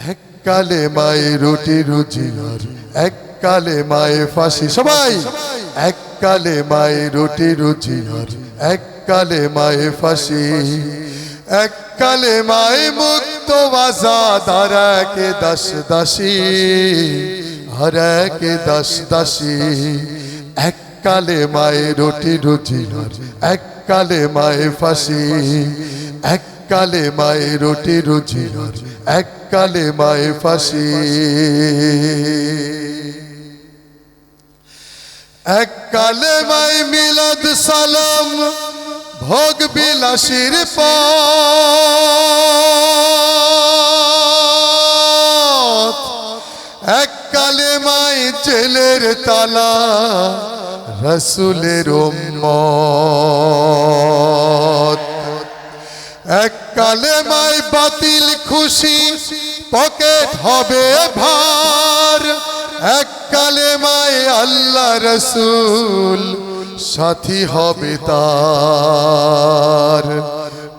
এককালে মায়ে রুটি রুজি আর এককালে মায়ে ফাঁসি। সবাই! এককালে মায়ে রুটি রুজি আর এককালে মায়ে ফাঁসি। এককালে মায়ে মুক্ত আর একে দাস দাসী, আর একে দাস দাসী। এককালে মায়ে রুটি রুজি আর এককালে মায়ে ফাঁসি এককালে মায়ে রুটি রুজি আর এককালে মায়ে ফাঁসি। এককালে মাই মিলাদ সালাম, ভোগ বিলাসীর পথ। এককালে মাই জেলের তালা, রসুলের উম্মত। এককালে মাই বাতিল খুশি, পকেট হবে ভার। এককালে মাই আল্লাহ রসুল, সাথী হবে তার।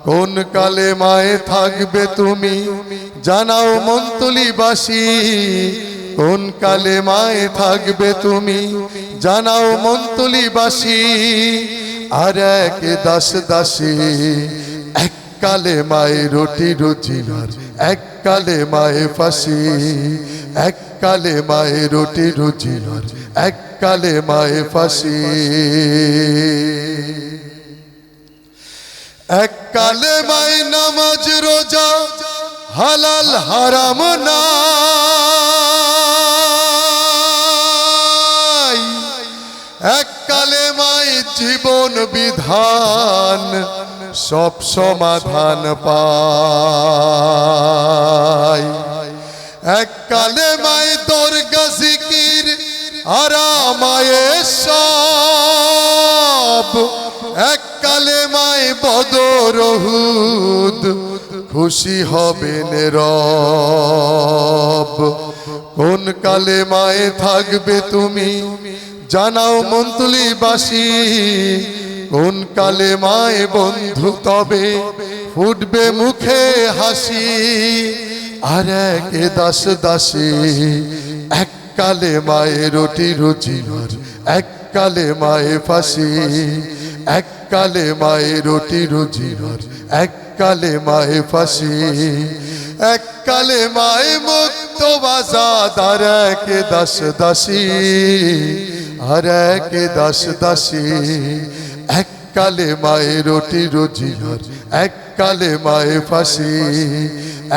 কোন কালে মায়ে থাকবে তুমি জানাও মন্তলিবাসী। কোন কালে মায়ে থাকবে তুমি জানাও মন্তলিবাসী। আর এক দাস দাসী, এক কালে মায়ে রুটি রুজি আর এক কালে মায়ে ফাঁসি। এক কালে মায়ে রুটি রুজি আর এক কালে মায়ে ফাঁসি। এক কালে মাই নামাজ রোজা, হালাল হারাম নাই। এক কালে মাই জীবন বিধান সব সমাধান পায় এক কালে মাই দুর্গা জিকির আরামায়ে সব। এক কালে মাই বদরহুদ খুশি হবেন রব। কোন কালে মায়ে থাকবে তুমি, জানাও মন্তুলিবাসী কোন কালে মায়ে বন্ধু তবে ফুটবে মুখে হাসি। আর এক দাস দাসী, এক কালে মায়ে রুটি রুজি আর এক কালে মায়ে ফাঁসি। এক কালে মায়ে রুটি রুজি আর এক কালে মায়ে ফাঁসি। এক কালে মায়ে মুক্ত বাজাদ, আর এক দাস দাসী। আর এক দাস দাসী। এক কালে মায়ে রুটি রুজি, এক কালে মায়ে ফাঁসি,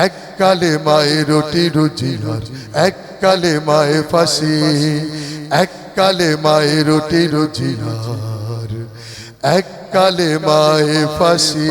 এক কালে মায়ে রুটি রুজি, এক কালে মায়ে ফাঁসি, এক কালে মায়ে রুটি রুজি, এক কালে মায়ে ফাঁসি।